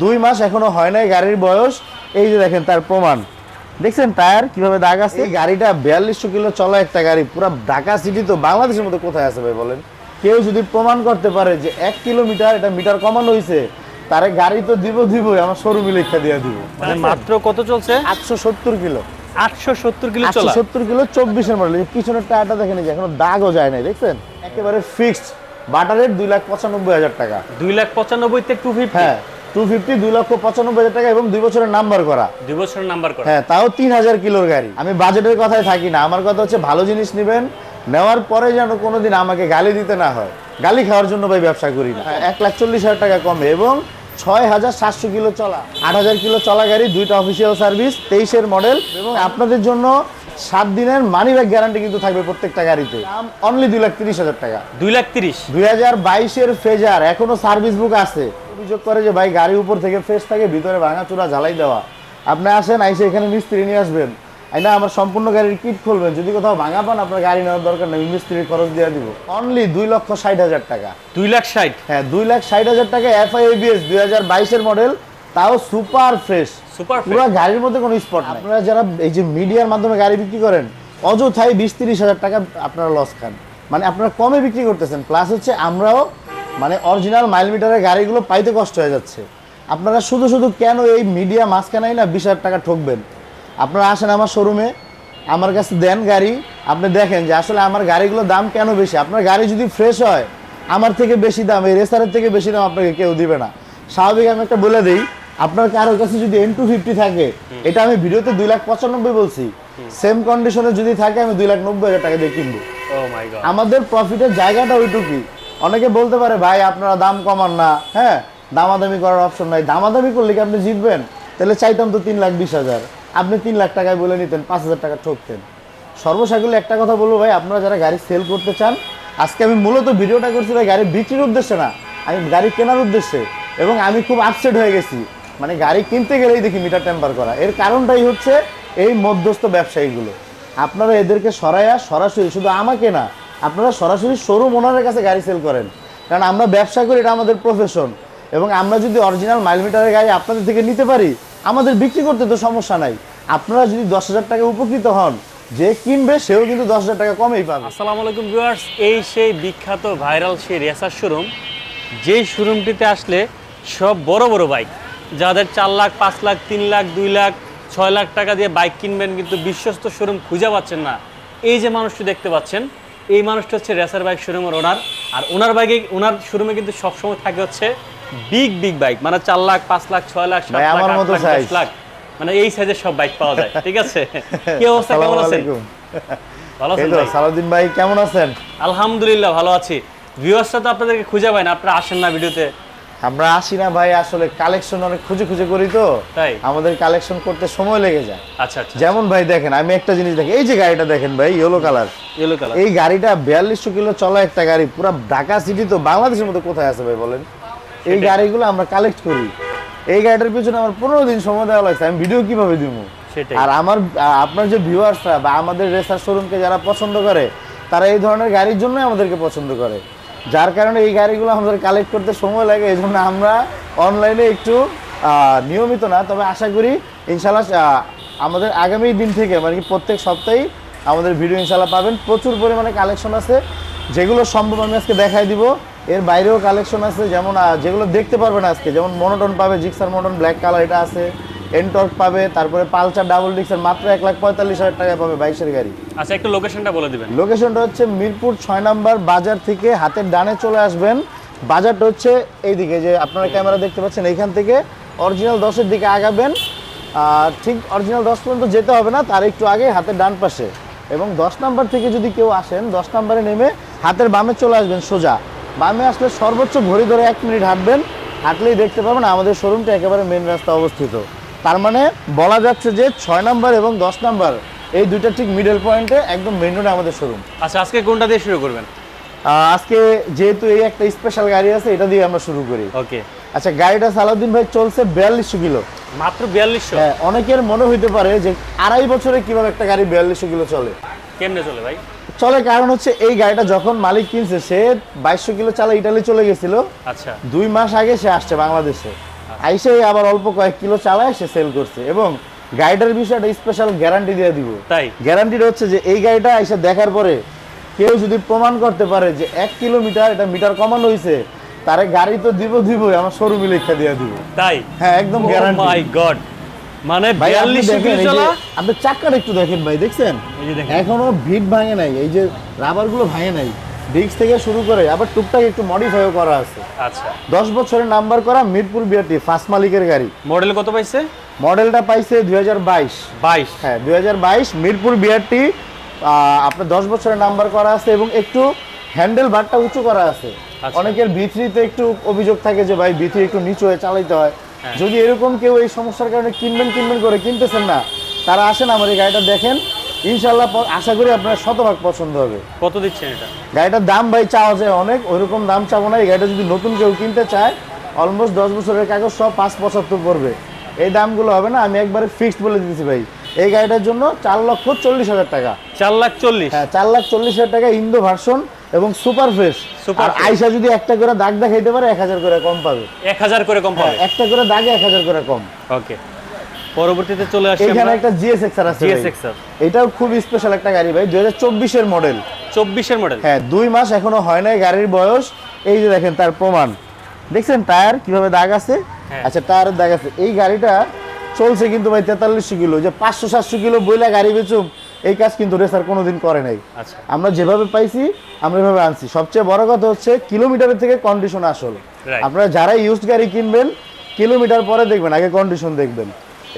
দুই মাস এখনও হয় নাই গাড়ির বয়স। এই যে দেখেন তার প্রমাণ। দেখছেন টায়ার কীভাবে দাগ আছে? এই গাড়িটা বিয়াল্লিশশো কিলো চলা একটা গাড়ি পুরো ঢাকা সিটি তো বাংলাদেশের মধ্যে কোথায় আছে ভাই বলেন? কেউ যদি প্রমাণ করতে পারে যে এক কিলোমিটার এটা মিটার কমানো হয়েছে তারে গাড়ি তো দিব দিবই আমার শোরুমে লেখা দিয়ে দিব। মানে মাত্র কত চলছে? আটশো সত্তর কিলো। আটশো সত্তর কিলো আটশো চলা সত্তর কিলো চব্বিশের মডেল পিছনের টায়ারটা দেখেন যে এখনও দাগও যায় নাই দেখছেন? একেবারে ফিক্সড বাটারের দুই লাখ পঁচানব্বই হাজার টাকা। দুই লাখ পঁচানব্বই থেকে টু ফিফটি হ্যাঁ। টু ফিফটি দুই লক্ষ পঁচানব্বই হাজার টাকা এবং দুই বছরের নাম্বার করা। দুই বছরের নাম্বার করা। হ্যাঁ তাও তিন হাজার কিলোর গাড়ি। আমি বাজেটের কথায় থাকি না। আমার কথা হচ্ছে ভালো জিনিস নেবেন নেওয়ার পরে যেন কোনোদিন আমাকে গালি দিতে না হয়। গালি খাওয়ার জন্য ভাই ব্যবসা করি না। এক লাখ চল্লিশ হাজার টাকা কমে এবং ছয় হাজার সাতশো কিলো চলা। আট হাজার কিলো চলা গাড়ি দুইটা অফিসিয়াল সার্ভিস তেইশের মডেল এবং আপনাদের জন্য সাত দিনের মানি ব্যাগ গ্যারান্টি কিন্তু থাকবে প্রত্যেকটা গাড়িতে। অনলি দুই লাখ তিরিশ হাজার টাকা। দুই লাখ তিরিশ। দুই হাজার বাইশের ফেজার এখনও সার্ভিস বুক আছে। অভিযোগ করে যে ভাই গাড়ি উপর থেকে ফ্রেশ থাকে ভিতরে ভাঙা চূড়া জ্বালাই দেওয়া। আপনি আসেন আইসে এখানে মিস্ত্রি নিয়ে আসবেন। আই না আমার সম্পূর্ণ গাড়ির কিট খুলবেন। যদি কোথাও ভাঙা পান আপনার গাড়ি নেওয়ার দরকার নেই মিস্ত্রির খরচ দিয়ে দিব। অনলি দুই লক্ষ ষাট হাজার টাকা। দুই লাখ ষাট? হ্যাঁ দুই লাখ ষাট হাজার টাকা এফআই এবিএস দুই হাজার বাইশের মডেল তাও সুপার ফ্রেশ সুপার পুরো গাড়ির মধ্যে কোনো স্পট নাই। আপনারা যারা এই যে মিডিয়ার মাধ্যমে গাড়ি বিক্রি করেন অযথাই বিশ তিরিশ হাজার টাকা আপনারা লস খান। মানে আপনারা কমে বিক্রি করতেছেন। প্লাস হচ্ছে আমরাও মানে অরিজিনাল মাইল মিটারের গাড়িগুলো পাইতে কষ্ট হয়ে যাচ্ছে। আপনারা শুধু শুধু কেন এই মিডিয়া মাঝখানেই না বিশ হাজার টাকা ঠকবেন? আপনারা আসেন আমার শোরুমে আমার কাছে দেন গাড়ি আপনি দেখেন যে আসলে আমার গাড়িগুলোর দাম কেন বেশি? আপনার গাড়ি যদি ফ্রেশ হয় আমার থেকে বেশি দাম এই রেসারের থেকে বেশি দাম আপনাকে কেউ দিবে না। স্বাভাবিক আমি একটা বলে দিই আপনার কারোর কাছে যদি এন টু ফিফটি থাকে এটা আমি ভিডিওতে দুই লাখ পঁচানব্বই বলছি। সেম কন্ডিশনে যদি থাকে আমি দুই লাখ নব্বই হাজার টাকা দিয়ে কিনবো। গড আমাদের প্রফিটের জায়গাটা ওইটুকুই। অনেকে বলতে পারে, ভাই, আপনারা দাম কমান না। হ্যাঁ দামাদামি করার অপশন নাই। দামাদামি করলে কি আপনি জিতবেন? তাহলে চাইতাম তো তিন লাখ বিশ হাজার। আপনি তিন লাখ টাকায় বলে নিতেন, পাঁচ হাজার টাকা ঠকতেন। সর্বসাকুল্যে একটা কথা বলব, ভাই, আপনারা যারা গাড়ি সেল করতে চান, আজকে আমি মূলত ভিডিওটা করছি ভাই গাড়ি বিক্রির উদ্দেশ্যে না, আমি গাড়ি কেনার উদ্দেশ্যে এবং আমি খুব আপসেট হয়ে গেছি। মানে গাড়ি কিনতে গেলেই দেখি মিটার টেম্পার করা। এর কারণটাই হচ্ছে এই মধ্যস্থ ব্যবসায়ীগুলো। আপনারা এদেরকে সরাইয়া সরাসরি শুধু আমাকে না আপনারা সরাসরি শোরুম ওনারের কাছে গাড়ি সেল করেন। কারণ আমরা ব্যবসা করি, এটা আমাদের প্রফেশন এবং আমরা যদি অরিজিনাল মাইলমিটারের গাড়ি আপনাদের থেকে নিতে পারি, আমাদের বিক্রি করতে তো সমস্যা নাই। আপনারা যদি দশ হাজার টাকা উপকৃত হন, যে কিনবে, সেও কিন্তু দশ হাজার টাকা কমেই পাবে। আসসালামু আলাইকুম ভিউয়ার্স এই সেই বিখ্যাত ভাইরাল সেই রেসার শোরুম যেই শোরুমটিতে আসলে সব বড় বড় বাইক যাদের চার লাখ, পাঁচ লাখ, তিন লাখ, দুই লাখ, ছয় লাখ টাকা দিয়ে বাইক কিনবেন, কিন্তু বিশ্বস্ত শোরুম খুঁজে পাচ্ছেন না। এই যে মানুষটি দেখতে পাচ্ছেন এই মানুষটা হচ্ছে রেসার বাইক শোরুমের ওনার আর ওনার বাইকে ওনার শোরুমে কিন্তু সবসময় থাকে হচ্ছে বিগ বিগ বাইক মানে চার লাখ পাঁচ লাখ ছয় লাখ সাত লাখ আট লাখ, দশ লাখ। মানে এই সাইজের সব বাইক পাওয়া যায় ঠিক আছে? কি অবস্থা কেমন আছেন। ভালো আছেন ভাই? সালাউদ্দিন ভাই কেমন আছেন? আলহামদুলিল্লাহ ভালো আছি। ভিউয়ার্সরা তো আপনাদেরকে খুঁজে পায় না আপনারা আসেন না ভিডিওতে। আমরা আসি না ভাই আসলে কালেকশন অনেক খুঁজে খুঁজে করি তো। তাই? আমাদের কালেকশন করতে সময় লেগে যায়। আচ্ছা আচ্ছা যেমন ভাই দেখেন আমি একটা জিনিস দেখি এই যে গাড়িটা দেখেন ভাই ইয়েলো কালার ইয়েলো কালার এই গাড়িটা বিয়াল্লিশশো কিলো চলা একটা গাড়ি পুরো ঢাকা সিটি তো বাংলাদেশের মধ্যে কোথায় আছে ভাই বলেন? এই গাড়িগুলো আমরা কালেক্ট করি। এই গাড়িটার পিছনে আমার পনেরো দিন সময় দেওয়া লাগছে আমি ভিডিও কীভাবে দিব? আর আমার আপনার যে ভিউয়ার্সরা বা আমাদের রেসার শোরুমকে যারা পছন্দ করে তারা এই ধরনের গাড়ির জন্যই আমাদেরকে পছন্দ করে। যার কারণে এই গাড়িগুলো আমাদের কালেক্ট করতে সময় লাগে এই জন্য আমরা অনলাইনে একটু নিয়মিত না, তবে আশা করি ইনশাল্লাহ আমাদের আগামী দিন থেকে মানে কি প্রত্যেক সপ্তাহেই আমাদের ভিডিও ইনশাল্লাহ পাবেন। প্রচুর পরিমাণে কালেকশন আছে, যেগুলো সম্ভব আমি আজকে দেখাই দিব। এর বাইরেও কালেকশন আছে, যেমন যেগুলো দেখতে পারবেন আজকে, যেমন মনোটন পাবে জিক্সার মনোটন ব্ল্যাক কালার এটা আছে। এনটর্ক পাবে তারপরে পালসার ডাবল ডিক্সের মাত্র এক লাখ পঁয়তাল্লিশ হাজার টাকায় পাবে বাইশের গাড়ি। আচ্ছা একটু লোকেশনটা বলে দেবেন। লোকেশনটা হচ্ছে মিরপুর ছয় নাম্বার বাজার থেকে হাতের ডানে চলে আসবেন। বাজারটা হচ্ছে এইদিকে যে আপনারা ক্যামেরা দেখতে পাচ্ছেন এইখান থেকে অরিজিনাল দশের দিকে আগাবেন। আর ঠিক অরিজিনাল দশ পর্যন্ত যেতে হবে না তার একটু আগে হাতের ডান পাশে। এবং দশ নাম্বার থেকে যদি কেউ আসেন দশ নাম্বারে নেমে হাতের বামে চলে আসবেন সোজা। বামে আসলে সর্বোচ্চ ঘড়ি ধরে এক মিনিট হাঁটবেন। হাঁটলেই দেখতে পাবেন আমাদের শোরুমটা একেবারে মেন রাস্তা অবস্থিত। তার মানে বলা যাচ্ছে যে ছয় নাম্বার এবং দশ নাম্বার এই দুইটা ঠিক মিডল পয়েন্টে একদম মেন রোডে আমাদের শোরুম আচ্ছা আজকে কোনটা দিয়ে শুরু করবেন? আজকে যেহেতু এই একটা স্পেশাল গাড়ি আছে এটা দিয়ে আমরা শুরু করি। ওকে। আচ্ছা গাড়িটা সালাউদ্দিন ভাই চলছে বিয়াল্লিশশো কিলো। মাত্র বিয়াল্লিশশো? হ্যাঁ অনেকের মনে হইতে পারে যে আড়াই বছরে কীভাবে একটা গাড়ি বিয়াল্লিশশো কিলো চলে। কেমনে চলে ভাই? চলে কারণ হচ্ছে এই গাড়িটা যখন মালিক কিনছে সে বাইশশো কিলো চালা ইটালি চলে গেছিল। আচ্ছা। দুই মাস আগে সে আসছে বাংলাদেশে। আইসে আবার অল্প কয়েক কিলো চালায় সে সেল করছে এবং গাড়িটার বিষয়টা স্পেশাল গ্যারান্টি দিয়ে দিব। তাই? গ্যারান্টিটা হচ্ছে যে এই গাড়িটা এসে দেখার পরে কেউ যদি প্রমাণ করতে পারে যে এক কিলোমিটার এটা মিটার কমানো হয়েছে তারে গাড়ি তো দিব দিব আমার শোরুমে লেখা দিয়ে দিব। তাই? হ্যাঁ একদম গ্যারান্টি মাই গড মানে আপনি 42 কিলো চলা আপনি চাক্কাটা একটু দেখেন ভাই দেখছেন? এখনও ভিট ভাঙে নাই এই যে রাবারগুলো ভাঙে নাই। ডিস্ক থেকে শুরু করে আবার টুকটাক একটু মডিফাইও করা আছে। আচ্ছা। দশ বছরের নাম্বার করা মিরপুর বিআরটি ফার্স্ট মালিকের গাড়ি। মডেল কত পাইছে? মডেলটা পাইছে দুই হাজার বাইশ। 22 হ্যাঁ দুই হাজার বাইশ মিরপুর বিআরটি আপনার দশ বছরের নাম্বার করা আছে এবং একটু হ্যান্ডেল বারটা উঁচু করা আছে। আচ্ছা। অনেকের ভিথরিতে একটু অভিযোগ থাকে যে ভাই ভিথরি একটু নিচু হয়ে চালাইতে হয়। হ্যাঁ। যদি এরকম কেউ এই সমস্যার কারণে কিনবেন কিনবেন করে কিনতেছেন না তারা আসেন আমার এই গাড়িটা দেখেন। ইনশাল্লাহ আশা করি আপনার শতভাগ পছন্দ হবে। কত দিচ্ছেন এটা? গাড়িটার দাম ভাই চাওয়া যায় অনেক ওইরকম দাম চাবো না। এই গাড়িটা যদি নতুন কেউ কিনতে চায় অলমোস্ট দশ বছরের কাগজ সব পাঁচ পঁচাত্তর পড়বে। এই দামগুলো হবে না আমি একবারে ফিক্সড বলে দিতেছি ভাই। এই গাড়িটার জন্য চার লক্ষ চল্লিশ হাজার টাকা। 4 লাখ 40 হ্যাঁ চার লাখ চল্লিশ হাজার টাকা ইন্দো ভার্সন এবং সুপার ফ্রেশ fresh। আইসা যদি একটা করে দাগ দেখাইতে পারে এক হাজার করে কম পাবে। 1000 করে কম হ্যাঁ পাবে? একটা করে দাগে এক হাজার করে কম। ওকে পরবর্তীতে চলে আসি এখানে একটা জিএস এক্সার আছে। GSX এটাও খুব স্পেশাল একটা গাড়ি ভাই দুই হাজার চব্বিশের মডেল 24 এর মডেল হ্যাঁ দুই মাস এখনও হয় নাই গাড়ির বয়স। এই যে দেখেন তার প্রমাণ। দেখছেন টায়ার কীভাবে দাগ আছে? হ্যাঁ। আচ্ছা টায়ারের দাগ আছে। এই গাড়িটা চলছে কিন্তু ভাই তেতাল্লিশশো কিলো। যে পাঁচশো সাতশো কিলো বইলা গাড়ি বেচুম এই কাজ কিন্তু রেসার কোনোদিন করে নাই। আচ্ছা। আমরা যেভাবে পাইছি আমরা এভাবে আনছি। সবচেয়ে বড় কথা হচ্ছে কিলোমিটারের থেকে কন্ডিশন আসল। আপনারা যারা ইউজড গাড়ি কিনবেন কিলোমিটার পরে দেখবেন আগে কন্ডিশন দেখবেন।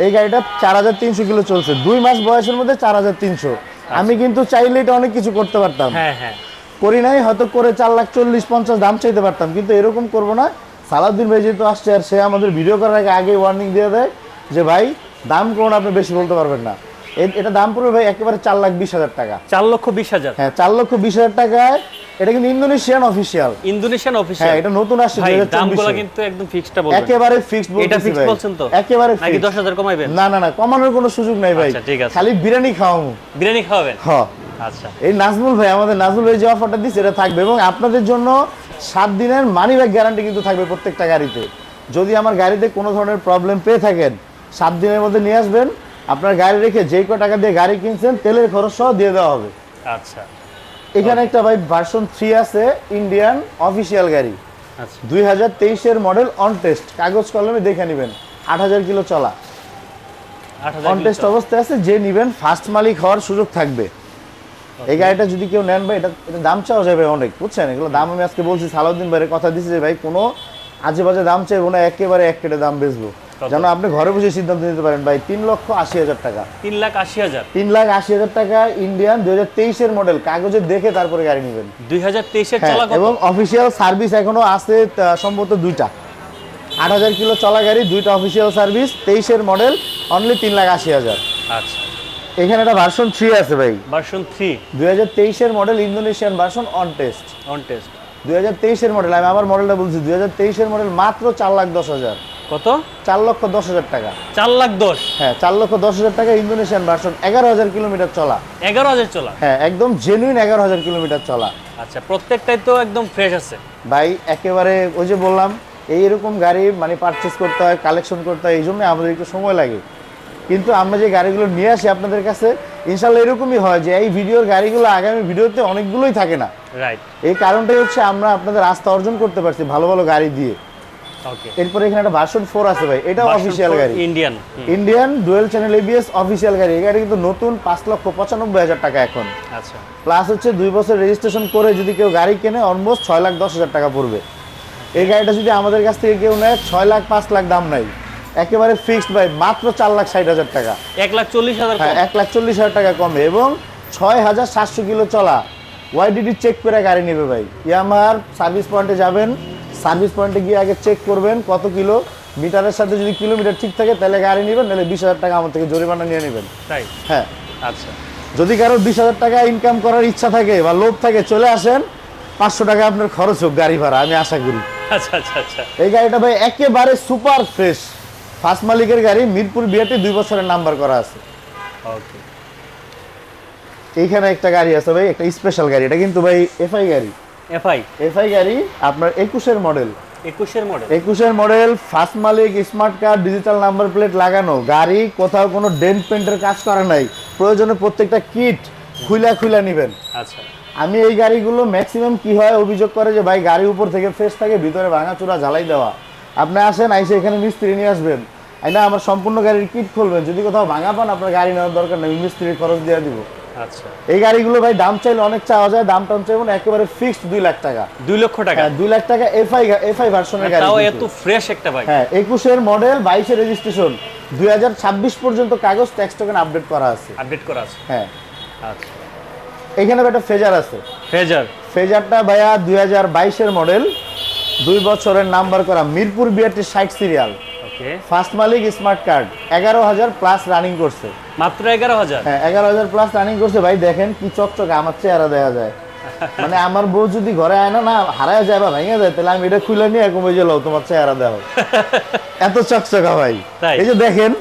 এই গাড়িটা চার হাজার তিনশো কিলো চলছে। দুই মাস বয়সের মধ্যে চার হাজার তিনশো। আমি কিন্তু চাইলে এটা অনেক কিছু করতে পারতাম। হ্যাঁ হ্যাঁ। করি নাই হয়তো করে চার লাখ চল্লিশ পঞ্চাশ দাম চাইতে পারতাম। কিন্তু এরকম করব না। সালাউদ্দিন ভাই যেহেতু আসছে আর সে আমাদের ভিডিও করার আগে আগে ওয়ার্নিং দিয়ে দেয় যে ভাই দাম কোন আপনি বেশি বলতে পারবেন না। এটা দাম পড়বে ভাই একেবারে চার লাখ বিশ হাজার টাকা। চার লক্ষ 20 হাজার। হ্যাঁ চার লক্ষ বিশ হাজার টাকায় এটা কিন্তু ইন্দোনেশিয়ান অফিসিয়াল। ইন্দোনেশিয়ান হ্যাঁ এটা নতুন আসছে ভাই দামগুলো কিন্তু একদম ফিক্সডটা বলবেন। একেবারে ফিক্সড এটা বলতেছি ফিক্স ভাই। বলছেন তো? একেবারে নাকি 10000 কমাইবেন? না না না কমানোর কোনো সুযোগ নাই ভাই। আচ্ছা, ঠিক আছে। খালি বিরিয়ানি খাওয়াবো। বিরিয়ানি খাওয়াবেন? হ্যাঁ আচ্ছা। এই নাজমুল ভাই আমাদের নাজমুল ভাই যে অফারটা দিচ্ছে এটা থাকবে। এবং আপনাদের জন্য সাত দিনের মানি ব্যাগ গ্যারান্টি কিন্তু থাকবে প্রত্যেকটা গাড়িতে। যদি আমার গাড়িতে কোনো ধরনের প্রবলেম পেয়ে থাকেন সাত দিনের মধ্যে নিয়ে আসবেন। আপনার গাড়ি রেখে যেই ক টাকা দিয়ে গাড়ি কিনছেন তেলের খরচ সহ দিয়ে দেওয়া হবে। আচ্ছা। এখানে একটা ভাই ভার্সন থ্রি আছে ইন্ডিয়ান অফিসিয়াল গাড়ি। আচ্ছা। দুই হাজার তেইশের মডেল অন টেস্ট কাগজ কলমে দেখে নেবেন আট হাজার কিলো চলা। 8000 অন টেস্ট অবস্থায় আছে যে নিবেন ফার্স্ট মালিক হওয়ার সুযোগ থাকবে। এই গাড়িটা যদি কেউ নেন ভাই এটা এটা দাম চাওয়া যাবে অনেক বুঝছেন? এগুলো দাম আমি আজকে বলছি সালাউদ্দিন ভাইয়ের কথা দিচ্ছি যে ভাই কোনো আজে বাজে দাম চাইব না একেবারে এক কেটে দাম বেচবো? যেন আপনি ঘরে বসে সিদ্ধান্ত নিতে পারেন ভাই তিন লক্ষ আশি হাজার টাকা। 3 লাখ 80 হাজার। তিন লাখ আশি হাজার টাকা ইন্ডিয়ান দুই হাজার তেইশের মডেল কাগজে দেখে তারপরে গাড়ি নেবেন। 2023 এর হ্যাঁ, চলা কত? এবং অফিসিয়াল সার্ভিস এখনও আছে সম্ভবত দুইটা। আট হাজার কিলো চলা গাড়ি দুইটা অফিসিয়াল সার্ভিস তেইশের মডেল অনলি তিন লাখ আশি হাজার। আচ্ছা। এখানে একটা ভার্সন থ্রি আছে ভাই। ভার্সন থ্রি দুই হাজার তেইশের model Indonesian version on test on test দুই হাজার তেইশের মডেল আমি আমার মডেলটা বলছি দুই হাজার তেইশের মডেল মাত্র চার লাখ দশ হাজার। কত? চার লক্ষ দশ হাজার টাকা। 4 লাখ 10 হ্যাঁ চার লক্ষ দশ হাজার টাকা ইন্দোনেশিয়ান ভার্সন এগারো হাজার কিলোমিটার চলা। 11000 চলা? হ্যাঁ একদম জেনুইন এগারো হাজার কিলোমিটার চলা। আচ্ছা প্রত্যেকটাই তো একদম ফ্রেশ আছে। ভাই একেবারে ওই যে বললাম এই এরকম গাড়ি মানে পারচেস করতে হয় কালেকশন করতে হয় এই জন্য আমাদের একটু সময় লাগে। কিন্তু আমরা যে গাড়িগুলো নিয়ে আসি আপনাদের কাছে ইনশাল্লাহ এরকমই হয় যে এই ভিডিওর গাড়িগুলো আগামী ভিডিওতে অনেকগুলোই থাকে না। রাইট এই কারণটাই হচ্ছে আমরা আপনাদের আস্থা অর্জন করতে পারছি ভালো ভালো গাড়ি দিয়ে। এরপরে এখানে একটা ভার্সন ফোর আছে ভাই। এটাও অফিসিয়াল গাড়ি। Indian Indian dual channel ABS official গাড়ি। এই গাড়ি কিন্তু নতুন পাঁচ লক্ষ পঁচানব্বই হাজার টাকা এখন। আচ্ছা। প্লাস হচ্ছে দুই বছর রেজিস্ট্রেশন করে যদি কেউ গাড়ি কেনে অলমোস্ট ছয় লাখ দশ হাজার টাকা পড়বে। এই গাড়িটা যদি আমাদের কাছ থেকে কেউ নেয় ছয় লাখ পাঁচ লাখ দাম নাই। একেবারে ফিক্সড ভাই মাত্র চার লাখ ষাট হাজার টাকা। এক লাখ চল্লিশ হাজার হ্যাঁ এক লাখ চল্লিশ হাজার টাকা কমে এবং ছয় হাজার সাতশো কিলো চলা। ওয়াইডিডি চেক করে গাড়ি নেবে ভাই। ইয়ামার সার্ভিস পয়েন্টে যাবেন। সার্ভিস পয়েন্টে গিয়ে আগে চেক করবেন কত কিলো মিটারের সাথে যদি কিলোমিটার ঠিক থাকে তাহলে গাড়ি নেবেন নাহলে বিশ হাজার টাকা আমার থেকে জরিমানা নিয়ে নেবেন। তাই? হ্যাঁ। আচ্ছা। যদি কারও বিশ হাজার টাকা ইনকাম করার ইচ্ছা থাকে বা লোভ থাকে চলে আসেন পাঁচশো টাকা আপনার খরচ হোক গাড়ি ভাড়া আমি আশা করি। আচ্ছা আচ্ছা আচ্ছা। এই গাড়িটা ভাই একেবারে সুপার ফ্রেশ ফার্স্ট মালিকের গাড়ি মিরপুর বিয়াতে দুই বছরের নাম্বার করা আছে। ওকে এইখানে একটা গাড়ি আছে ভাই একটা স্পেশাল গাড়ি এটা কিন্তু ভাই এফআই গাড়ি। এফআই। এফআই গাড়ি আপনার একুশের মডেল। একুশের মডেল। একুশের মডেল ফার্স্ট মালিক smart card digital number plate লাগানো। গাড়ি কোথাও কোনো ডেন্ট পেন্টের কাজ করা নাই। প্রয়োজনে প্রত্যেকটা কিট খুলা খুলা নেবেন। আচ্ছা। আমি এই গাড়িগুলো ম্যাক্সিমাম কি হয় অভিযোগ করে যে ভাই গাড়ি উপর থেকে ফ্রেশ থাকে ভিতরে ভাঙাচোরা জ্বালাই দেওয়া। আপনি আসেন আইসে এখানে মিস্ত্রি নিয়ে আসবেন। আই না আমার সম্পূর্ণ গাড়ির কিট খুলবেন। যদি কোথাও ভাঙা পান আপনার গাড়ি নেওয়ার দরকার নেই মিস্ত্রির খরচ দিয়ে দিব। এই গাড়িগুলো ভাই দাম চাইলে অনেক চাওয়া যায় দাম টাম চাইব একেবারে ফিক্সড দুই লাখ টাকা। দুই লক্ষ টাকা? হ্যাঁ দুই লাখ টাকা এফআই এফআই ভার্সনের গাড়ি তাও এত ফ্রেশ একটা বাইক হ্যাঁ একুশের মডেল বাইশের রেজিস্ট্রেশন দুই হাজার ছাব্বিশ পর্যন্ত কাগজ ট্যাক্স টোকেন আপডেট করা আছে। আপডেট করা আছে। হ্যাঁ। আচ্ছা। এখানে একটা ফেজার আছে। ফেজার ফেজারটা ভাইয়া দুই হাজার বাইশের মডেল দুই বছরের নাম্বার করা মিরপুর বিআরটি ষাট সিরিয়াল ওকে ফার্স্ট মালিক স্মার্ট কার্ড এগারো হাজার প্লাস রানিং করছে। মাত্র এগারো হাজার? হ্যাঁ এগারো হাজার প্লাস রানিং করছে। ভাই দেখেন কি চকচকে আমার চেহারা দেওয়া যায়। মানে আমার বউ যদি ঘরে আয় না না হারায় যায় বা ভেঙে যায় তাহলে আমি এটা খুলে নিয়ে এরকম ওই যে লও তোমার চেহারা দেওয়া এত চকচকা ভাই। এই যে দেখেন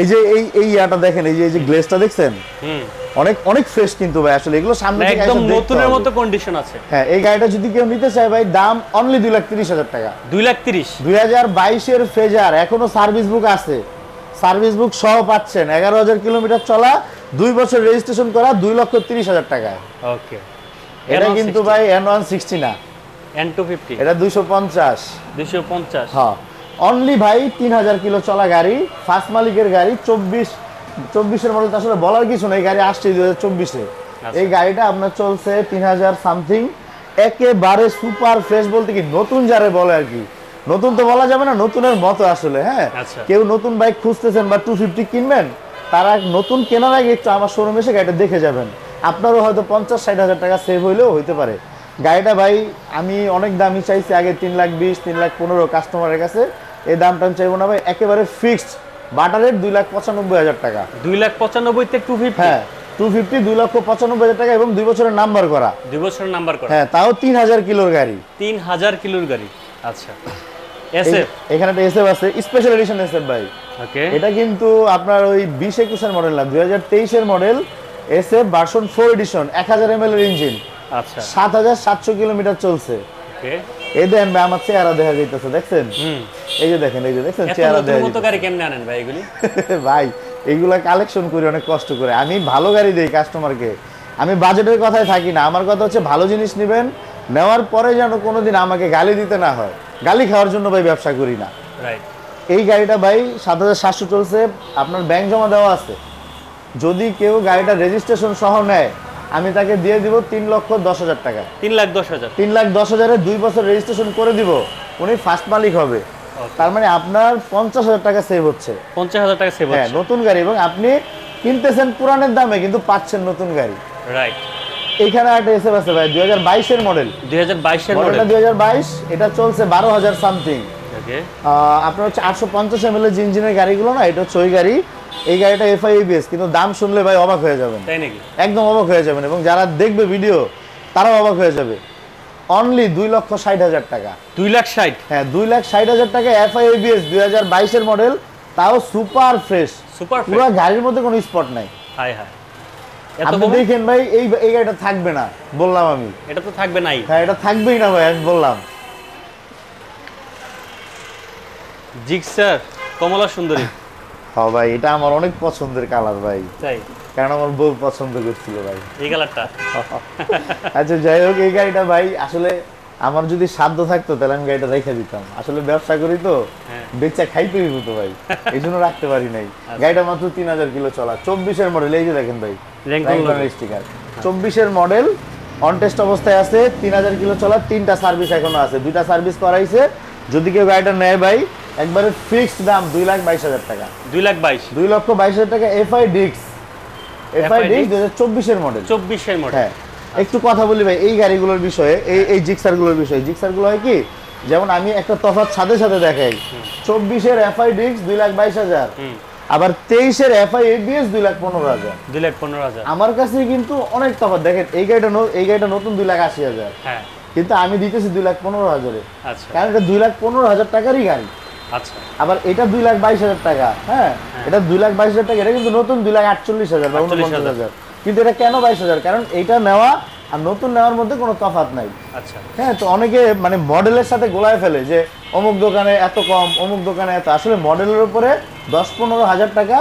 এই যে এই এই ইয়াটা দেখেন এই যে এই যে গ্লেসটা দেখছেন? হুম। অনেক অনেক ফ্রেশ কিন্তু ভাই আসলে এগুলো সামনে থেকে একদম নতুনের মতো কন্ডিশন আছে। হ্যাঁ এই গাড়িটা যদি কেউ নিতে চায় ভাই দাম অনলি দুই লাখ তিরিশ হাজার টাকা। দুই লাখ তিরিশ। দুই হাজার বাইশের ফেজার এখনও সার্ভিস বুক আছে। সার্ভিস বুক সহ পাচ্ছেন এগারো হাজার কিলোমিটার চলা দুই বছর রেজিস্ট্রেশন করা দুই লক্ষ তিরিশ হাজার টাকায়। ওকে এটা কিন্তু ভাই এন ওয়ান সিক্সটি না। এন টু ফিফটি এটা দুইশো পঞ্চাশ। দুশো পঞ্চাশ। হ্যাঁ। অনলি ভাই তিন হাজার কিলো চলা গাড়ি ফার্স্ট মালিকের গাড়ি চব্বিশ চব্বিশের মডেল আসলে বলার কিছু নেই গাড়ি আসছে দুই হাজার চব্বিশে। আচ্ছা। এই গাড়িটা আপনার চলছে তিন হাজার সামথিং একেবারে সুপার ফ্রেশ বলতে কি নতুন যারে বলে আর কি। নতুন তো বলা যাবে না নতুনের মতো আসলে হ্যাঁ? আচ্ছা। কেউ নতুন বাইক খুঁজতেছেন বা টু ফিফটি কিনবেন তারা নতুন কেনার আগে একটু আমার শোরুমে এসে গাড়িটা দেখে যাবেন। আপনারও হয়তো পঞ্চাশ ষাট হাজার টাকা সেভ হইলেও হইতে পারে। গাড়িটা ভাই আমি অনেক দামি চাইছি আগে তিন লাখ বিশ তিন লাখ পনেরো কাস্টমারের কাছে। এই দামটা আমি চাইব না ভাই একেবারে ফিক্সড বাটারের দুই লাখ পঁচানব্বই হাজার টাকা। দুই লাখ পঁচানব্বইতে টু ফিফটি হ্যাঁ টু ফিফটি দুই লক্ষ পঁচানব্বই হাজার টাকা এবং দুই বছরের নাম্বার করা। দুই বছর নাম্বার করা। হ্যাঁ তাও তিন হাজার কিলোর গাড়ি। তিন হাজার কিলোর গাড়ি। আচ্ছা। এখানে একটা এসএফ আছে স্পেশাল এডিশন এসএফ ভাই। ওকে এটা কিন্তু আপনার ওই বিশ একুশের মডেল না দুই হাজার তেইশের model SF version four edition এক হাজার এম এল এর ইঞ্জিন আচ্ছা। সাত হাজার সাতশো কিলোমিটার চলছে। ওকে এই দেন ভাই আমার চেহারা দেখা যাইতেছে দেখছেন? এই যে দেখেন এই যে দেখছেন চেহারা দেখা মতো গাড়ি কেমনে আনেন ভাই এগুলি? ভাই কালেকশন করি অনেক কষ্ট করে। আমি ভালো গাড়ি দেই কাস্টমারকে আমি বাজেটের কথায় থাকি না। আমার কথা হচ্ছে ভালো জিনিস নেবেন নেওয়ার পরে যেন কোনোদিন আমাকে গালি দিতে না হয়। গালি খাওয়ার জন্য ভাই ব্যবসা করি না। রাইট এই গাড়িটা ভাই সাত হাজার সাতশো চলছে। আপনার ব্যাংক জমা দেওয়া আছে। যদি কেউ গাড়িটা রেজিস্ট্রেশন সহ নেয় আমি তাকে দিয়ে দিব তিন লক্ষ দশ হাজার টাকা। তিন লাখ দশ হাজার। তিন লাখ দশ হাজারে দুই বছর রেজিস্ট্রেশন করে দিব উনি ফার্স্ট মালিক হবে। তার মানে আপনার পঞ্চাশ হাজার টাকা সেভ হচ্ছে। পঞ্চাশ হাজার টাকা সেভ হ্যাঁ নতুন গাড়ি এবং আপনি কিনতেছেন পুরানের দামে কিন্তু পাচ্ছেন নতুন গাড়ি। রাইট এখানে একটা এসে আছে ভাই দুই হাজার বাইশের মডেল দুই হাজার বাইশের মডেল মডেলটা দুই হাজার বাইশ এটা চলছে বারো হাজার সামথিং আপনার হচ্ছে আটশো পঞ্চাশ এম এল ইঞ্জিনের গাড়িগুলো না এটা হচ্ছে ওই গাড়ি। এই গাড়িটা এফআই এবিএস কিন্তু দাম শুনলে ভাই অবাক হয়ে যাবেন। তাই নাকি? একদম অবাক হয়ে যাবেন এবং যারা দেখবে ভিডিও তারাও অবাক হয়ে যাবে। অনলি দুই লক্ষ ষাট হাজার টাকা। দুই লাখ ষাট? হ্যাঁ দুই লাখ ষাট হাজার টাকা এফআই এবিএস দুই হাজার বাইশের মডেল তাও সুপার ফ্রেশ সুপার পুরো গাড়ির মধ্যে কোনো স্পট নাই। হাই হাই আপনি দেখেন ভাই এই এই গাড়িটা থাকবে না বললাম আমি। এটা তো থাকবে নাই। হ্যাঁ এটা থাকবেই না ভাই আমি বললাম। জিক্সার কমলা সুন্দরী। হ্যাঁ ভাই এটা আমার অনেক পছন্দের কালার ভাই। তাই? কারণ আমার বউ পছন্দ করছিল ভাই। এই কালারটা আচ্ছা যাই হোক এই গাড়িটা ভাই আসলে আমার যদি সাধ্য থাকতো তাহলে আমি গাড়িটা রেখে দিতাম। আসলে ব্যবসা করি তো হ্যাঁ। বেচা খাইতে হইব তো ভাই। এই জন্য রাখতে পারি নাই। গাড়িটা মাত্র তিন হাজার কিলো চলা। চব্বিশের মডেল এই যে দেখেন ভাই স্টিকার চব্বিশের মডেল অন টেস্ট অবস্থায় আছে তিন হাজার কিলো চলা তিনটা সার্ভিস এখনও আছে। দুইটা সার্ভিস করাইছে। যদি কেউ গাড়িটা নেয় ভাই একবারে ফিক্সড দাম দুই লাখ বাইশ হাজার টাকা। দুই লাখ বাইশ। দুই লক্ষ বাইশ হাজার টাকা এফআই ডিক্স এফআই ডিক্স দুই হাজার চব্বিশের মডেল চব্বিশের মডেল হ্যাঁ একটু কথা বলি ভাই এই গাড়িগুলোর বিষয়ে এই এই জিক্সারগুলোর বিষয়ে। জিক্সারগুলো হয় কি যেমন আমি একটা তফাৎ সাথে সাথে দেখাই। চব্বিশের এফআই ডিক্স দুই লাখ বাইশ হাজার। আবার তেইশের এফআই এবিএস দুই লাখ পনেরো হাজার। দুই লাখ পনেরো হাজার। আমার কাছে কিন্তু অনেক তফাৎ। দেখেন এই গাড়িটা ন- এই গাড়িটা নতুন দুই লাখ আশি হাজার। হ্যাঁ। কিন্তু আমি দিতেছি দুই লাখ পনেরো হাজারে। আচ্ছা। কারণ এটা দুই লাখ পনেরো হাজার টাকারই গাড়ি। আচ্ছা। আবার এটা দুই লাখ বাইশ হাজার টাকা হ্যাঁ? এটা দুই লাখ বাইশ হাজার টাকা এটা কিন্তু নতুন দুই লাখ আটচল্লিশ হাজার বা উনপঞ্চাশ হাজার। কিন্তু এটা কেন বাইশ হাজার? কারণ এইটা নেওয়া আর নতুন নেওয়ার মধ্যে কোনো তফাৎ নাই। আচ্ছা। হ্যাঁ তো অনেকে মানে মডেলের সাথে গোলায় ফেলে যে অমুক দোকানে এত কম অমুক দোকানে এত। আসলে মডেলের উপরে দশ পনেরো হাজার টাকা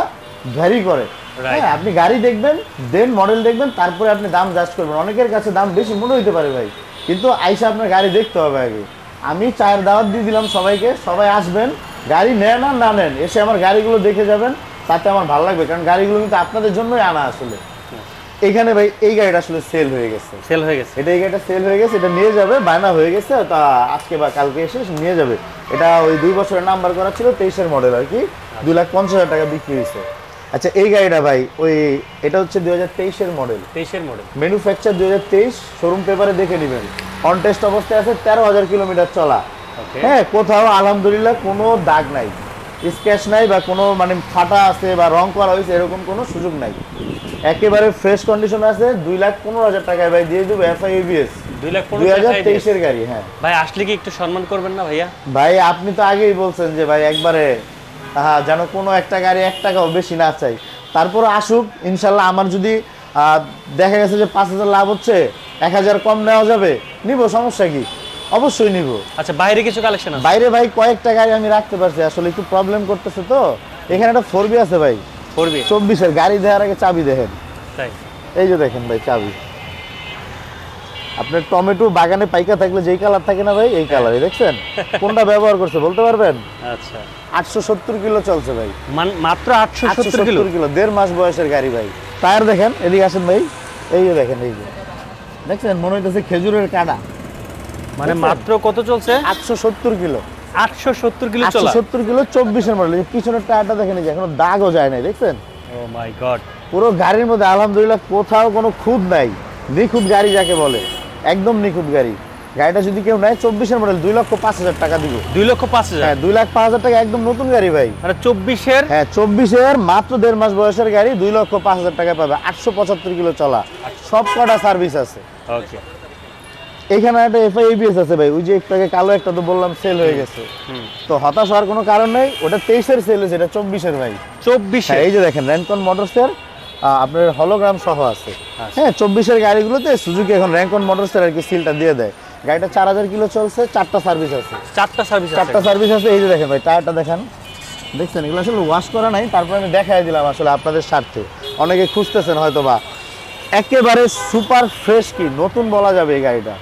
ভ্যারি করে। হ্যাঁ আপনি গাড়ি দেখবেন দেন মডেল দেখবেন তারপরে আপনি দাম জাস্ট করবেন। অনেকের কাছে দাম বেশি মনে হইতে পারে ভাই। কিন্তু আইসা আপনার গাড়ি দেখতে হবে আগে। আমি চায়ের দাওয়াত দিয়ে দিলাম সবাইকে সবাই আসবেন গাড়ি নেন আর না নেন এসে আমার গাড়িগুলো দেখে যাবেন তাতে আমার ভালো লাগবে কারণ গাড়িগুলো কিন্তু আপনাদের জন্যই আনা আসলে। এখানে ভাই এই গাড়িটা আসলে সেল হয়ে গেছে। সেল হয়ে গেছে। এটা এই গাড়িটা সেল হয়ে গেছে এটা নিয়ে যাবে বায়না হয়ে গেছে তা আজকে বা কালকে এসে নিয়ে যাবে। এটা ওই দুই বছরের নাম্বার করা ছিল তেইশের মডেল আর কি দুই লাখ পঞ্চাশ হাজার টাকা বিক্রি হয়েছে। আচ্ছা এই গাড়িটা ভাই ওই এটা হচ্ছে দুই হাজার তেইশের মডেল তেইশের মডেল ম্যানুফ্যাকচার দুই হাজার তেইশ শোরুম পেপারে দেখে নেবেন। অন টেস্ট অবস্থায় আছে তেরো হাজার কিলোমিটার চলা। হ্যাঁ কোথাও আলহামদুলিল্লাহ কোনো দাগ নাই। স্ক্র্যাচ নাই বা কোনো মানে ফাটা আছে বা রং করা হয়েছে এরকম কোনো সুযোগ নাই। একেবারে ফ্রেশ কন্ডিশন আছে দুই লাখ পনেরো হাজার টাকায় ভাই দিয়ে দেবো এফআই এবিএস দুই লাখ পনেরো হাজার তেইশের গাড়ি হ্যাঁ। ভাই আসলে কি একটু সম্মান করবেন না ভাইয়া? ভাই আপনি তো আগেই বলছেন যে ভাই একবারে হ্যাঁ যেন কোনো একটা গাড়ি এক টাকাও বেশি না চাই। তারপর আসুক ইনশাল্লাহ আমার যদি দেখা গেছে যে পাঁচ হাজার লাভ হচ্ছে এক হাজার কম নেওয়া যাবে নিব সমস্যা কি? অবশ্যই নিব। আচ্ছা বাইরে কিছু কালেকশন আছে? বাইরে ভাই কয়েকটা গাড়ি আমি রাখতে পারছি আসলে একটু প্রবলেম করতেছে তো। এখানে একটা ফোর বি আছে ভাই। করবি চব্বিশের গাড়ি দেওয়ার আগে চাবি দেখেন। তাই? এই যে দেখেন ভাই চাবি। আপনার টমেটো বাগানে পাইকা থাকলে যেই কালার থাকে না ভাই এই কালারই দেখছেন? কোনটা ব্যবহার করছে বলতে পারবেন? আচ্ছা। আটশো সত্তর কিলো চলছে ভাই। মান- মাত্র আটশো সত্তর কিলো? কিলো দেড় মাস বয়সের গাড়ি ভাই। টায়ার দেখেন এদিকে আসেন ভাই। এই যে দেখেন এই যে। দেখছেন? মনে হইতেছে খেজুরের কাটা। মানে মাত্র কত চলছে? আটশো সত্তর কিলো। আটশো সত্তর কিলো আটশো সত্তর কিলো চব্বিশের মডেল পিছনের টায়ারটা দেখেন এই যে এখনও দাগও যায় নাই দেখছেন? Oh my God. পুরো গাড়ির মধ্যে আলহামদুলিল্লাহ কোথাও কোনো খুঁত নাই। নিখুঁত গাড়ি যাকে বলে। একদম নিখুঁত গাড়ি। গাড়িটা যদি কেউ নেয় চব্বিশের মডেল দুই লক্ষ পাঁচ হাজার টাকা দিব। দুই লক্ষ পাঁচ হাজার? হ্যাঁ দুই লাখ পাঁচ হাজার টাকা একদম নতুন গাড়ি ভাই। মানে চব্বিশের? হ্যাঁ চব্বিশের মাত্র দেড় মাস বয়সের গাড়ি দুই লক্ষ পাঁচ হাজার টাকা পাবে। আটশো পঁচাত্তর কিলো চলা। সব কটা সার্ভিস আছে। ওকে এখানে একটা এফআই এবিএস আছে ভাই। ওই যে একটু আগে কালো একটা তো বললাম সেল হয়ে গেছে। তো হতাশ হওয়ার কোনো কারণ নেই। ওটা তেইশের সেল হয়েছে এটা চব্বিশের ভাই। চব্বিশে হ্যাঁ এই যে দেখেন র্যাঙ্কন মোটরসের আপনার হলোগ্রাম সহ আছে। আচ্ছা। হ্যাঁ চব্বিশের গাড়িগুলোতে সুজুকি এখন র্যাঙ্কন মোটরসের আর কি সিলটা দিয়ে দেয়। গাড়িটা চার হাজার কিলো চলছে চারটা সার্ভিস আছে। চারটা সার্ভিস আছে। চারটা সার্ভিস আছে এই যে দেখেন ভাই টায়ারটা দেখেন। দেখছেন এগুলো আসলে ওয়াশ করা নাই তারপরে আমি দেখাই দিলাম আসলে আপনাদের স্বার্থে। অনেকে খুঁজতেছেন হয়তো বা একেবারে সুপার ফ্রেশ কি নতুন বলা যাবে এই গাড়িটা।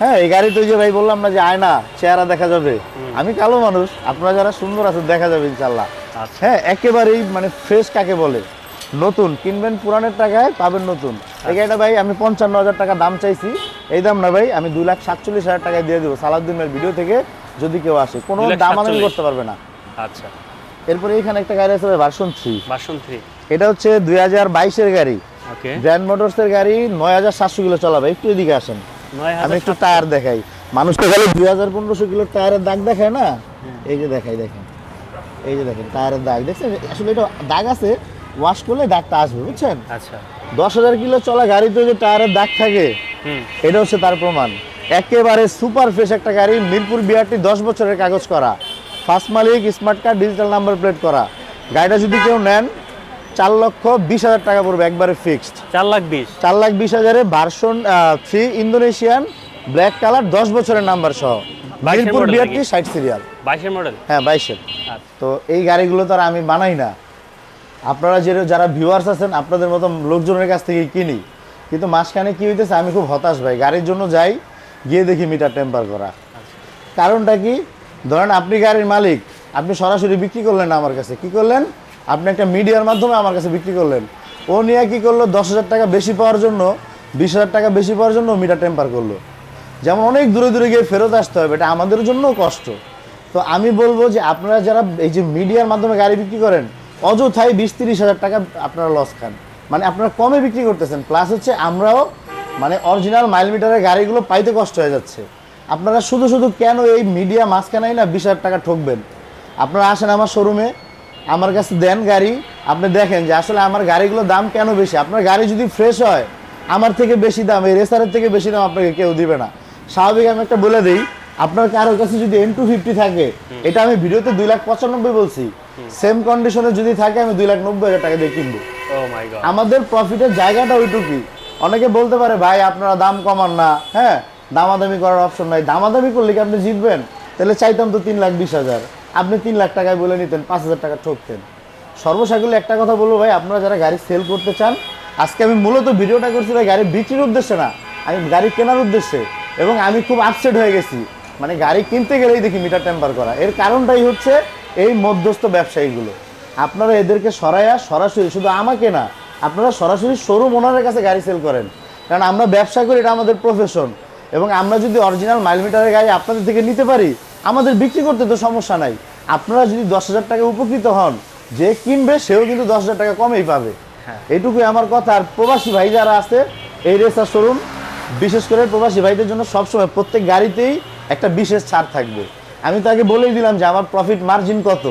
হ্যাঁ এই গাড়ি তো যে ভাই বললাম না যে আয়না চেহারা দেখা যাবে। আমি কালো মানুষ আপনারা যারা সুন্দর আছেন দেখা যাবে ইনশাল্লাহ আচ্ছা। হ্যাঁ একেবারেই মানে ফ্রেশ কাকে বলে? নতুন কিনবেন পুরানের টাকায় পাবেন নতুন। এই গাড়িটা ভাই আমি পঞ্চান্ন হাজার টাকা দাম চাইছি। এই দাম না ভাই আমি দুই লাখ সাতচল্লিশ হাজার টাকায় দিয়ে দেবো সালাউদ্দিনের ভিডিও থেকে যদি কেউ আসে। কোনো 2,47,000 দামাদামি করতে পারবে না। আচ্ছা। এরপরে এখানে একটা গাড়ি আছে ভার্সন থ্রি বাসন থ্রি এটা হচ্ছে দুই হাজার বাইশের গাড়ি। গ্র্যান্ড মোটরসের গাড়ি নয় হাজার সাতশো কিলো চলাবে। একটু এদিকে আসেন। আমি একটু টায়ার দেখাই। মানুষ তো গেলে দুই হাজার পনেরোশো কিলো টায়ারের দাগ দেখায় না? এই যে দেখাই দেখেন। এই যে দেখেন টায়ারের দাগ। দেখছেন? আসলে এটা দাগ আছে ওয়াশ করলে দাগটা আসবে বুঝছেন? আচ্ছা। দশ হাজার কিলো চলা গাড়িতে যে টায়ারের দাগ থাকে এটা হচ্ছে তার প্রমাণ। একেবারে সুপার ফ্রেশ একটা গাড়ি মিরপুর বিআরটি দশ বছরের কাগজ করা। ফার্স্ট মালিক smart card digital number plate করা। গাড়িটা যদি কেউ নেন চার লক্ষ বিশ হাজার টাকা পড়বে একবারে ফিক্সড চার লাখ বিশ। চার লাখ বিশ হাজারে version three Indonesian black colour দশ বছরের নাম্বার সহ। মিরপুর বিআরটি ষাট সিরিয়াল বাইশের মডেল হ্যাঁ বাইশের। আচ্ছা। তো এই গাড়িগুলো তো আর আমি বানাই না। আপনারা যে যারা ভিউয়ার্স আছেন, আপনাদের মতো লোকজনের কাছ থেকে কিনি। কিন্তু মাঝখানে কী হইতেছে, আমি খুব হতাশ ভাই। গাড়ির জন্য যাই, গিয়ে দেখি মিটার টেম্পার করা। কারণটা কি? ধরেন আপনি গাড়ির মালিক, আপনি সরাসরি বিক্রি করলেন না আমার কাছে। কি করলেন? আপনি একটা মিডিয়ার মাধ্যমে আমার কাছে বিক্রি করলেন। ও নিয়ে কী করল? দশ হাজার টাকা বেশি পাওয়ার জন্য, বিশ হাজার টাকা বেশি পাওয়ার জন্য মিটার টেম্পার করল। যেমন অনেক দূরে দূরে গিয়ে ফেরত আসতে হবে, এটা আমাদের জন্যও কষ্ট। তো আমি বলব যে আপনারা যারা এই যে মিডিয়ার মাধ্যমে গাড়ি বিক্রি করেন অযথাই বিশ তিরিশ হাজার টাকা আপনারা লস খান। মানে আপনারা কমে বিক্রি করতেছেন প্লাস হচ্ছে আমরাও মানে অরিজিনাল মাইল মিটারের গাড়িগুলো পাইতে কষ্ট হয়ে যাচ্ছে। আপনারা শুধু শুধু কেন এই মিডিয়া মাঝখানেই না বিশ হাজার টাকা ঠকবেন? আপনারা আসেন আমার শোরুমে আমার কাছে দেন গাড়ি আপনি দেখেন যে আসলে আমার গাড়িগুলোর দাম কেন বেশি? আপনার গাড়ি যদি ফ্রেশ হয় আমার থেকে বেশি দাম এই রেসারের থেকে বেশি দাম আপনাকে কেউ দিবে না। স্বাভাবিক আমি একটা বলে দিই আপনার কারোর কাছে যদি এন টু ফিফটি থাকে এটা আমি ভিডিওতে দুই লাখ পঁচানব্বই বলছি। সেম কন্ডিশনে যদি থাকে আমি দুই লাখ নব্বই হাজার টাকা দিয়ে কিনবো। গড আমাদের প্রফিটের জায়গাটা ওইটুকুই। অনেকে বলতে পারে ভাই আপনারা দাম কমান না। হ্যাঁ দামাদামি করার অপশন নাই। দামাদামি করলে কি আপনি জিতবেন? তাহলে চাইতাম তো তিন লাখ বিশ হাজার। আপনি তিন লাখ টাকায় বলে নিতেন পাঁচ হাজার টাকা ঠকতেন। সর্বসাকুল্যে একটা কথা বলব ভাই আপনারা যারা গাড়ি সেল করতে চান আজকে আমি মূলত ভিডিওটা করছি ভাই গাড়ি বিক্রির উদ্দেশ্যে না আমি গাড়ি কেনার উদ্দেশ্যে। এবং আমি খুব আপসেট হয়ে গেছি। মানে গাড়ি কিনতে গেলেই দেখি মিটার টেম্পার করা। এর কারণটাই হচ্ছে এই মধ্যস্থ ব্যবসায়ীগুলো। আপনারা এদেরকে সরাইয়া সরাসরি শুধু আমাকে না আপনারা সরাসরি শোরুম ওনারের কাছে গাড়ি সেল করেন। কারণ আমরা ব্যবসা করি এটা আমাদের প্রফেশন এবং আমরা যদি অরিজিনাল মাইল মিটারের গাড়ি আপনাদের থেকে নিতে পারি আমাদের বিক্রি করতে তো সমস্যা নাই। আপনারা যদি দশ হাজার টাকা উপকৃত হন যে কিনবে সেও কিন্তু দশ হাজার টাকা কমেই পাবে। হ্যাঁ। এইটুকুই আমার কথা। আর প্রবাসী ভাই যারা আছে এই রেসার শোরুম বিশেষ করে প্রবাসী ভাইদের জন্য সবসময় প্রত্যেক গাড়িতেই একটা বিশেষ ছাড় থাকবে। আমি তাকে বলেই দিলাম যে আমার প্রফিট মার্জিন কত।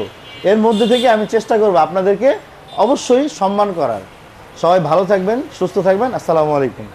এর মধ্যে থেকে আমি চেষ্টা করব আপনাদেরকে অবশ্যই সম্মান করার। সবাই ভালো থাকবেন, সুস্থ থাকবেন, আসসালামু আলাইকুম।